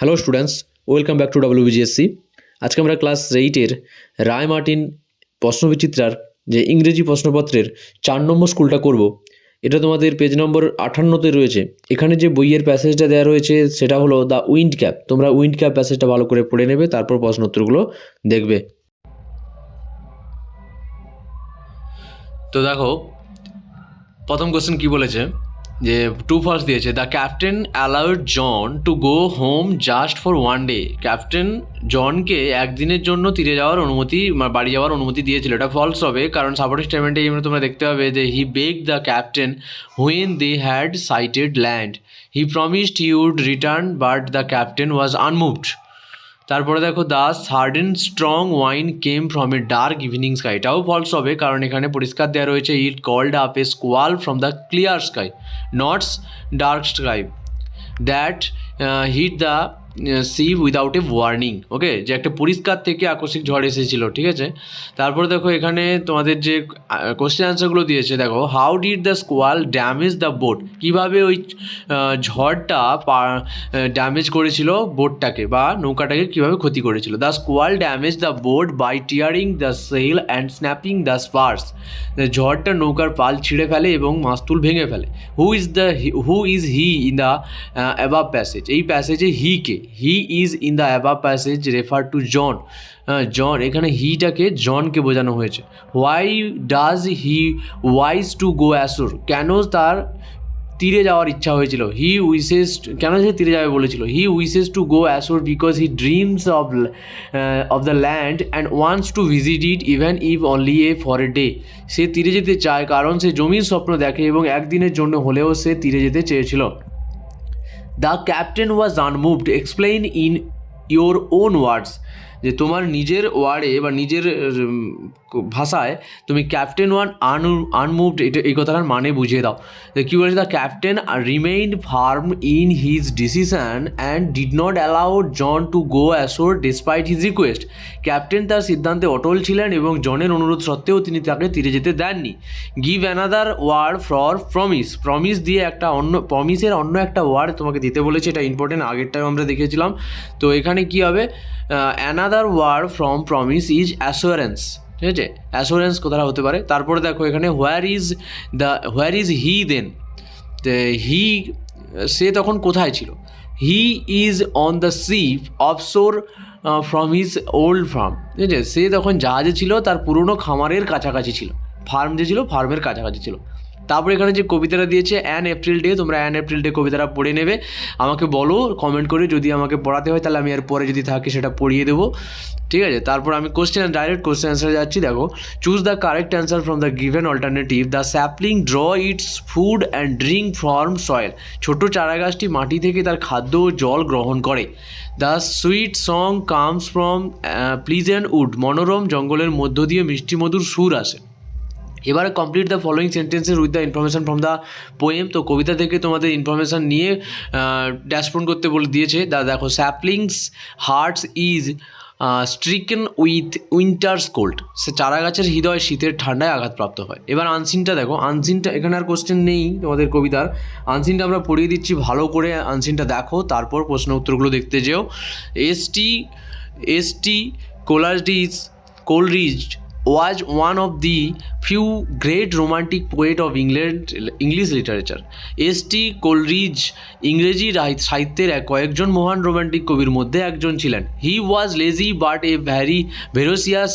Hello students welcome back to WBGSC আজকে আমরা class এইটের রায় মার্টিন প্রশ্নবিচিত্রার যে ইংরেজি প্রশ্নপত্রের চার নম্বর স্কুলটা করব, এটা তোমাদের পেজ নম্বর আটান্নতে রয়েছে। এখানে যে বইয়ের প্যাসেজটা দেওয়া রয়েছে, সেটা হলো দ্য উইন্ড ক্যাপ তোমরা উইন্ড ক্যাপ প্যাসেজটা ভালো করে পড়ে নেবে, তারপর প্রশ্ন উত্তরগুলো দেখবে। তো দেখো, প্রথম কোশ্চেন কি বলেছে? যে টু ফার্স্ট দিয়েছে। The captain allowed John to go home just for one day captain জনকে একদিনের জন্য তীরে যাওয়ার অনুমতি বাড়ি যাওয়ার অনুমতি দিয়েছিল। এটা ফলস হবে, কারণ সাপোর্টিং স্টেটমেন্টে আমরা তোমরা দেখতে পাবে যে he beg the captain when they had sighted land he promised he would return but the captain was unmoved তারপরে দেখো the sudden strong wind came from a dark evening sky এটাও ফলস হবে, কারণ এখানে পরিষ্কার দেওয়া রয়েছে it called up a squall from the clear sky not dark sky that hit the sea without a warning okay যে একটা পরিষ্কার থেকে আকস্মিক ঝড় এসেছিল, ঠিক আছে? তারপরে দেখো এখানে তোমাদের যে কোশ্চেন অ্যান্সারগুলো দিয়েছে, দেখো how did the squall damage the boat কীভাবে ওই ঝড়টা ড্যামেজ করেছিল বোটটাকে বা নৌকাটাকে কীভাবে ক্ষতি করেছিল? The squall damage the boat by tearing the sail and snapping the spars ঝড়টা নৌকার পাল ছিঁড়ে ফেলে এবং মাস্তুল ভেঙে ফেলে। Who is the who is he in the above passage এই প্যাসেজে he K? He is in the above passage refer to John John এখানে হিটাকে জনকে বোঝানো হয়েছে। Why does he wish to go ashore কেন তার তীরে যাওয়ার ইচ্ছা হয়েছিল? হি উইসেস কেন সে তীরে যাবে বলেছিল? He wishes to go ashore because he dreams of of the land and wants to visit it even if only a for a day সে তীরে যেতে চায় কারণ সে জমির স্বপ্ন দেখে এবং একদিনের জন্য হলেও সে তীরে যেতে চেয়েছিল। The captain was unmoved. Explain in your own words. যে তোমার নিজের ওয়ার্ডে বা নিজের ভাষায় তুমি ক্যাপ্টেন ওয়ান আন, আনমুভড, এটা, এই কথাটার মানে বুঝিয়ে দাও। কী বলেছে the captain remain firm in his decision and did not allow John to go ashore despite his request captain তার সিদ্ধান্তে অটল ছিলেন এবং জনের অনুরোধ সত্ত্বেও তিনি তাকে তীরে যেতে দেননি। Give another word for promise promise দিয়ে একটা অন্য প্রমিসের অন্য একটা ওয়ার্ড তোমাকে দিতে বলেছে, এটা ইম্পর্টেন্ট আগেরটাও আমরা দেখেছিলাম। তো এখানে কি হবে? Another word from promise is assurance ঠিক আছে? অ্যাসুরেন্স কোথাও হতে পারে? তারপরে দেখো এখানে where is the where is he then he সে তখন কোথায় ছিল? He is on the ship offshore from his old firm ঠিক আছে? সে তখন জাহাজে ছিল, তার পুরনো খামারের কাছাকাছি ছিল। ফার্ম যে ছিল ফার্মের কাছাকাছি ছিল। তারপরে এখানে যে কবিতাটা দিয়েছে অ্যান এপ্রিল ডে তোমরা অ্যান এপ্রিল ডে কবিতাটা পড়ে নেবে। আমাকে বলো কমেন্ট করে যদি আমাকে পড়াতে হয়, তাহলে আমি এর পরে যদি থাকে সেটা পড়িয়ে দেবো। ঠিক আছে? তারপর আমি কোশ্চেন ডাইরেক্ট কোশ্চেন অ্যান্সারে যাচ্ছি। দেখো choose the correct answer from the given alternative the sapling draw its food and drink form soil ছোট চারাগাছটি মাটি থেকে তার খাদ্য ও জল গ্রহণ করে। The sweet song comes from please pleasant wood মনোরম জঙ্গলের মধ্য দিয়ে মিষ্টি মধুর সুর আসে। এবারে complete the following sentences with the information from the poem তো কবিতা থেকে তোমাদের ইনফরমেশান নিয়ে ড্যাশবোর্ড করতে বলে দিয়েছে। দা, দেখো saplings hearts is stricken with winter's cold সে চারা গাছের হৃদয় শীতের ঠান্ডায় আঘাতপ্রাপ্ত হয়। এবার আনসিনটা দেখো আনসিনটা এখানে আর কোশ্চেন নেই তোমাদের কবিতার। আনসিনটা আমরা পড়িয়ে দিচ্ছি, ভালো করে আনসিনটা দেখো, তারপর প্রশ্ন উত্তরগুলো দেখতে যেও। S T S T Coleridge Coleridge was one of the few great romantic poet of England English literature. S T Coleridge ইংরেজি সাহিত্যের এক, কয়েকজন মহান রোমান্টিক কবির মধ্যে একজন ছিলেন। He was lazy but a very voracious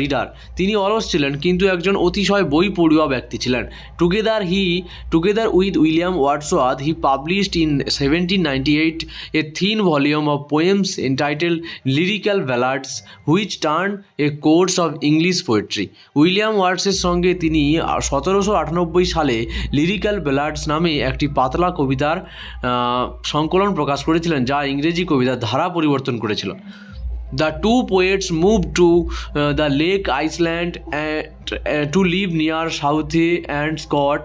reader তিনি অলস ছিলেন, কিন্তু একজন অতিশয় বই পড়ুয়া ব্যক্তি ছিলেন। Together he together with William Wordsworth he published in seventeen ninety eight a thin volume of poems entitled lyrical ballads which turn a course of English poetry William ওয়ার্ডসের সঙ্গে তিনি সতেরোশো আটানব্বই সালে লিরিক্যাল ব্লাডস নামে একটি পাতলা কবিতার সংকলন প্রকাশ করেছিলেন, যা ইংরেজি কবিতার ধারা পরিবর্তন করেছিল। The two poets move to the lake Iceland to live near Southey and Scott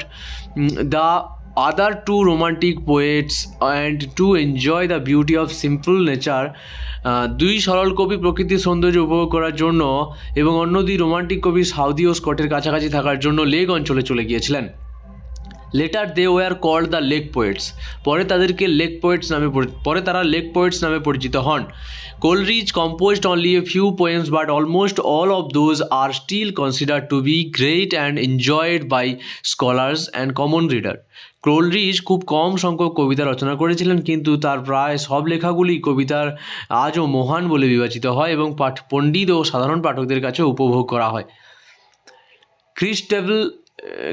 Southey and two romantic poets to enjoy the beauty of simple nature. Ah, দুই সরল কবি প্রকৃতির সৌন্দর্য উপভোগ করার জন্য এবং অন্য দুই রোমান্টিক কবি সাউদি ও স্কটের কাছাকাছি থাকার জন্য লেক অঞ্চলে চলে গিয়েছিলেন later they were called the lake poets পরে তাদেরকে লেক পোয়েটস নামে পরে তারা লেক পোয়েটস নামে পরিচিত হন। Coleridge composed only a few poems but almost all of those are still consider to be great and enjoyed by scholars and common reader Coleridge খুব কম সংখ্যক কবিতা রচনা করেছিলেন কিন্তু তার প্রায় সব লেখাগুলি কবিতার আজও মহান বলে বিবেচিত হয় এবং পাঠ পণ্ডিত ও সাধারণ পাঠকদের কাছে উপভোগ করা হয়।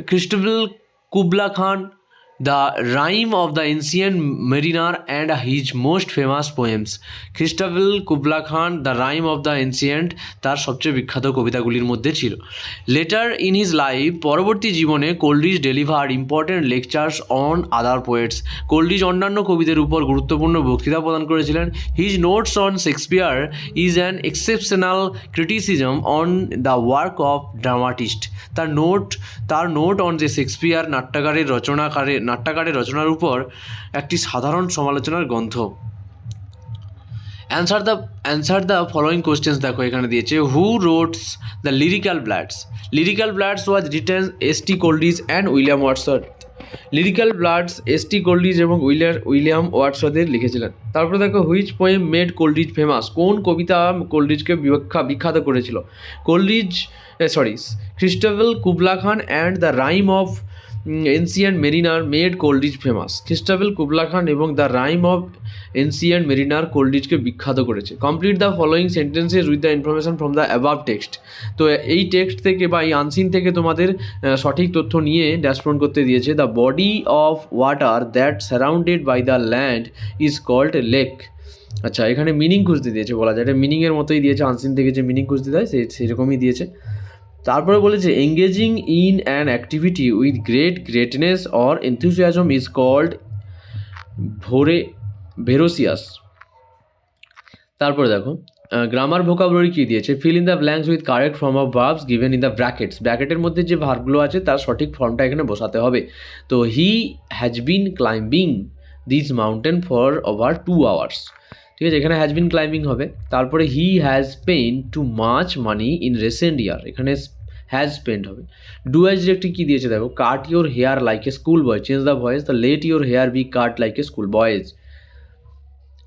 Christabel uh, Kubla Khan Khan, rhyme rhyme the the mariner and his most famous poems poems. Kubla Khan the rhyme rhyme the ancient তার সবচেয়ে বিখ্যাত কবিতাগুলির মধ্যে ছিল। লেটার ইন হিজ লাইফ পরবর্তী জীবনে Coleridge deliver important lectures on other poets Coleridge অন্যান্য কবিদের উপর গুরুত্বপূর্ণ বক্তৃতা প্রদান করেছিলেন। His notes on Shakespeare is an exceptional criticism on the work of dramatist তার নোট তার নোট অন যে শেক্সপিয়ার নাট্যকারের রচনাকারে নাট্যকারের রচনার উপর একটি সাধারণ সমালোচনার গ্রন্থ answer the answer the following questions দেখো এখানে দিয়েছে who wrote the lyrical ballads lyrical ballads was written S T Coleridge and William Watson lyrical ballads S T Coleridge এবং উইলিয়ার উইলিয়াম ওয়াটসদের লিখেছিলেন। তারপরে দেখো which poem made Coleridge famous কোন কবিতা কোল্ডিজকে বিখ্যা বিখ্যাত করেছিল? Coleridge sorry Christabel Kubla Khan and the rhyme of ancient mariner made Coleridge famous Christabel Kubla Khan এবং the rhyme of ancient mariner কোল্ড্রিজকে বিখ্যাত করেছে। Complete the following sentences with the information from the above text তো এই text থেকে বা এই unseen থেকে তোমাদের সঠিক তথ্য নিয়ে ড্যাশবোর্ড করতে দিয়েছে। The body of water that surrounded by the land is called lake আচ্ছা এখানে মিনিং খুঁজতে দিয়েছে বলা যায়। এটা মিনিংয়ের মতোই দিয়েছে। আনসিন থেকে যে মিনিং খুঁজতে দেয় সেই সেরকমই দিয়েছে। তারপরে বলেছে engaging in an activity with great greatness or enthusiasm is called ভোরে, ভেরোসিয়াস। তারপরে দেখো গ্রামার ভোকাবুলারি কী দিয়েছে? Fill in the blanks with correct form of verbs given in the brackets ব্র্যাকেটের মধ্যে যে ভার্বগুলো আছে, তার সঠিক ফর্মটা এখানে বসাতে হবে। তো he has been climbing this mountain for over two hours ঠিক আছে, এখানে হ্যাজ বিন ক্লাইম্বিং হবে। তারপরে he has spent too much money in recent year এখানে হ্যাজ স্পেন্ড হবে। ডু অ্যাজ ডিরেক্টলি কী দিয়েছে দেখো? Cut your hair like a school boy change the voice the let your hair be cut like a school boys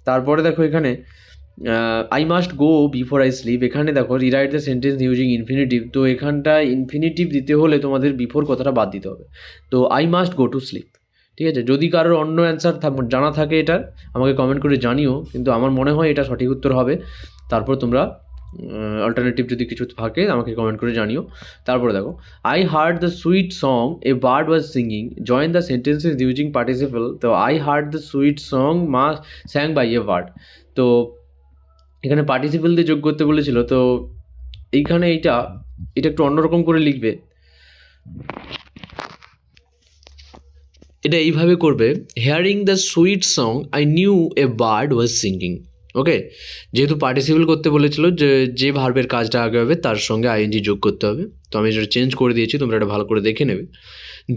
তারপরে দেখো এখানে I must go before I sleep এখানে দেখো rewrite the sentence using infinitive তো এখানটা infinitive দিতে হলে তোমাদের বিফোর কথাটা বাদ দিতে হবে। তো I must go to sleep ঠিক আছে? যদি কারোর অন্য অ্যান্সার জানা থাকে এটার আমাকে কমেন্ট করে জানিও। কিন্তু আমার মনে হয় এটা সঠিক উত্তর হবে। তারপর তোমরা অল্টারনেটিভ যদি কিছু থাকে, আমাকে কমেন্ট করে জানিও। তারপরে দেখো I heard the sweet song a bird was singing join the sentences using participle তো I heard the sweet song মা স্যাং বাই এ বার্ড তো এখানে পার্টিসিপল দিয়ে যোগ করতে বলেছিল, তো এইখানে এইটা, এটা একটু অন্যরকম করে লিখবে। এটা এইভাবে করবে hearing the sweet song I knew a bird was singing okay যেহেতু পার্টিসিপেল করতে বলেছিল যে যে ভার্বের কাজটা আগে হবে, তার সঙ্গে আইএনজি যোগ করতে হবে। তো আমি এটা চেঞ্জ করে দিয়েছি, তোমরা এটা ভালো করে দেখে নেবে।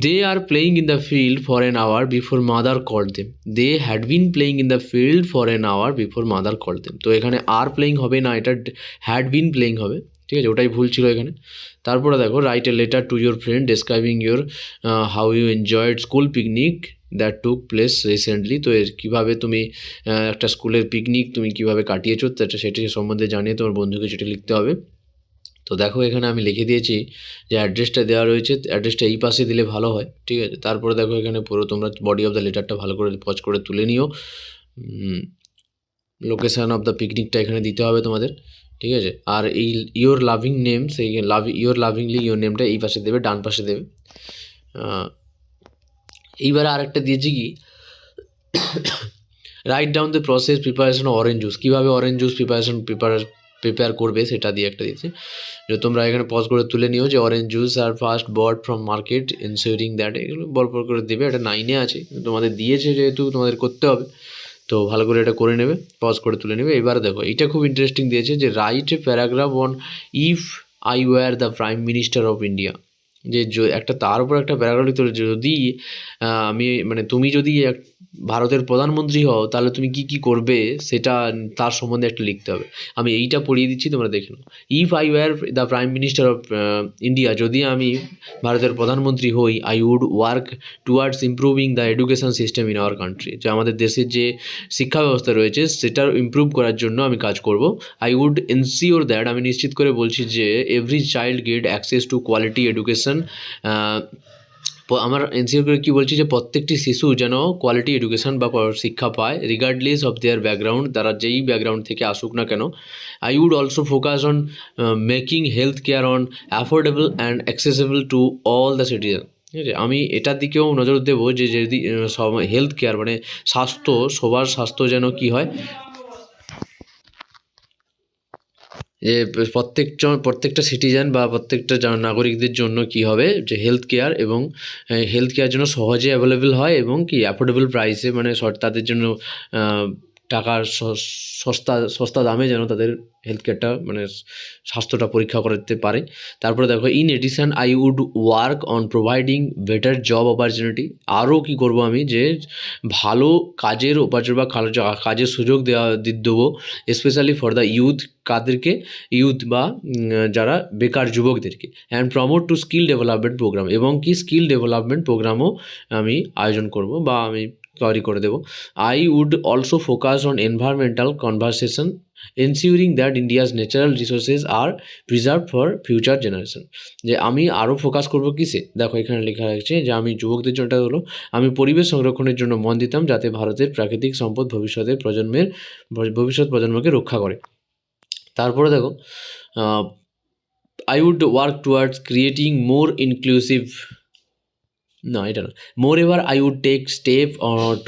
They are playing in the field for an hour before mother call them they had been playing in the field for an hour before mother call them তো এখানে আর প্লেয়িং হবে না, এটা হ্যাড বিন প্লেয়িং হবে। ঠিক আছে? ওটাই ভুল ছিল এখানে। তারপরে দেখো write a letter to your friend describing your how you enjoyed school picnic that took place recently তো এর কীভাবে তুমি একটা স্কুলের পিকনিক তুমি কীভাবে কাটিয়েছো সেটা সেটি সম্বন্ধে জানিয়ে তোমার বন্ধুকে সেটি লিখতে হবে। তো দেখো এখানে আমি লিখে দিয়েছি যে অ্যাড্রেসটা দেওয়া রয়েছে অ্যাড্রেসটা এই পাশে দিলে ভালো হয়, ঠিক আছে? তারপরে দেখো এখানে পুরো তোমরা বডি অফ দ্য লেটারটা ভালো করে পজ করে তুলে নিও। লোকেশান অফ দ্য পিকনিকটা এখানে দিতে হবে তোমাদের, ঠিক আছে? আর এই ইওর লাভিং নেম সেই লাভ ইওর লাভিংলি ইওর নেমটা এই পাশে দেবে, ডান পাশে দেবে। এইবারে আরেকটা দিয়েছি কি? Write down the process preparation orange juice কীভাবে orange juice preparation prepare prepare করবে সেটা দিয়ে একটা দিয়েছে। যে তোমরা এখানে পজ করে তুলে নিও যে orange juice R first bought from market ensuring that এগুলো বল করে দেবে। এটা নাইনে আছে তোমাদের দিয়েছে যেহেতু তোমাদের করতে হবে, তো ভালো করে এটা করে নেবে পজ করে তুলে নেবে। এবার দেখো এটা খুব ইন্টারেস্টিং দিয়েছে যে write paragraph on if I were the prime minister of India যে একটা তার উপর একটা প্যারাগ্রাফ লিখতে যদি আমি মানে তুমি যদি এক, ভারতের প্রধানমন্ত্রী হও, তাহলে তুমি কি কি করবে? সেটা তার সম্বন্ধে একটা লিখতে হবে। আমি এইটা পড়িয়ে দিচ্ছি, তোমরা দেখে নাও। If I were the prime minister of India যদি আমি ভারতের প্রধানমন্ত্রী হই I would work towards improving the education system in our country যে আমাদের দেশের যে শিক্ষা ব্যবস্থা রয়েছে, সেটার ইমপ্রুভ করার জন্য আমি কাজ করব। আই উড এনসিওর দ্যাট আমি নিশ্চিত করে বলছি যে every child get access to quality education আমার এনসিওর করে কী বলছি যে প্রত্যেকটি শিশু যেন কোয়ালিটি এডুকেশন বা শিক্ষা পায় রিগার্ডলেস অফ দেয়ার ব্যাকগ্রাউন্ড তারা যেই ব্যাকগ্রাউন্ড থেকে আসুক না কেন। I would also focus on making health care on affordable and accessible to all the citizen ঠিক আছে? আমি এটার দিকেও নজর দেবো যে যদি সব হেলথ কেয়ার মানে স্বাস্থ্য, সবার স্বাস্থ্য যেন কী হয় যে প্রত্যেকজন, প্রত্যেকটা সিটিজেন বা প্রত্যেকটা নাগরিকদের জন্য কি হবে? যে হেলথ কেয়ার এবং হেলথ কেয়ার জন্য সহজে অ্যাভেলেবেল হয় এবং কি অ্যাফোর্ডেবল প্রাইসে মানে তাদের জন্য টাকার সস্তা সস্তা দামে যেন তাদের হেলথ কেয়ারটা মানে স্বাস্থ্যটা পরীক্ষা করতে পারে। তারপরে দেখো in addition I would work on providing better job opportunity আরও কি করব আমি? যে ভালো কাজের উপার্জন বা কাজ- কাজের সুযোগ দেওয়া দেবো স্পেশালি ফর দ্য ইউথ কাদেরকে ইউথ বা যারা বেকার যুবকদেরকে। And promote to skill development program এবং কি স্কিল ডেভেলপমেন্ট প্রোগ্রামও আমি আয়োজন করব বা আমি তৈরি করে দেবো। I would also focus on environmental conversation ensuring that India's natural resources are preserve for future generation যে আমি আরও ফোকাস করব কিসে? দেখো এখানে লেখা আছে যে আমি যুবকদের জন্য হলো, আমি পরিবেশ সংরক্ষণের জন্য মন দিতাম যাতে ভারতের প্রাকৃতিক সম্পদ ভবিষ্যতের প্রজন্মের, ভবিষ্যৎ প্রজন্মকে রক্ষা করে। তারপরে দেখো I would work towards creating more inclusive না এটা না more ever I would take step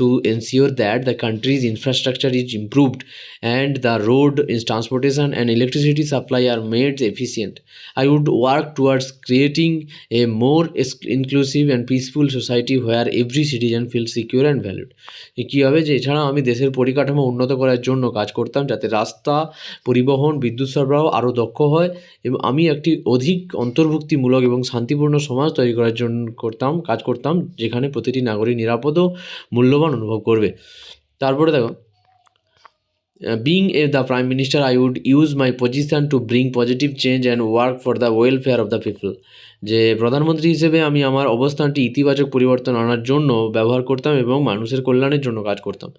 to ensure that the country's infrastructure is improved and the road in transportation and electricity supply are made efficient I would work towards creating a more inclusive and peaceful society where every citizen feel secure and valued কী হবে যে এছাড়াও আমি দেশের পরিকাঠামো উন্নত করার জন্য কাজ করতাম যাতে রাস্তা, পরিবহন, বিদ্যুৎ সরবরাহ আরও দক্ষ হয় এবং আমি একটি অধিক অন্তর্ভুক্তিমূলক এবং শান্তিপূর্ণ সমাজ তৈরি করার জন্য করতাম, কাজ করতাম, যেখানে প্রতিটি নাগরিক নিরাপদ ও মূল্যবান অনুভব করবে। তারপরে দেখো being a the prime minister I would use my position to bring positive change and work for the welfare of the people যে প্রধানমন্ত্রী হিসেবে আমি আমার অবস্থানটি ইতিবাচক পরিবর্তন আনার জন্য ব্যবহার করতাম এবং মানুষের কল্যাণের জন্য কাজ করতাম।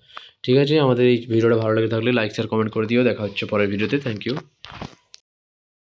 ঠিক আছে, আমাদের এই ভিডিওটা ভালো লেগে থাকলে লাইক শেয়ার কমেন্ট করে দিও। দেখা হচ্ছে পরের ভিডিওতে। Thank you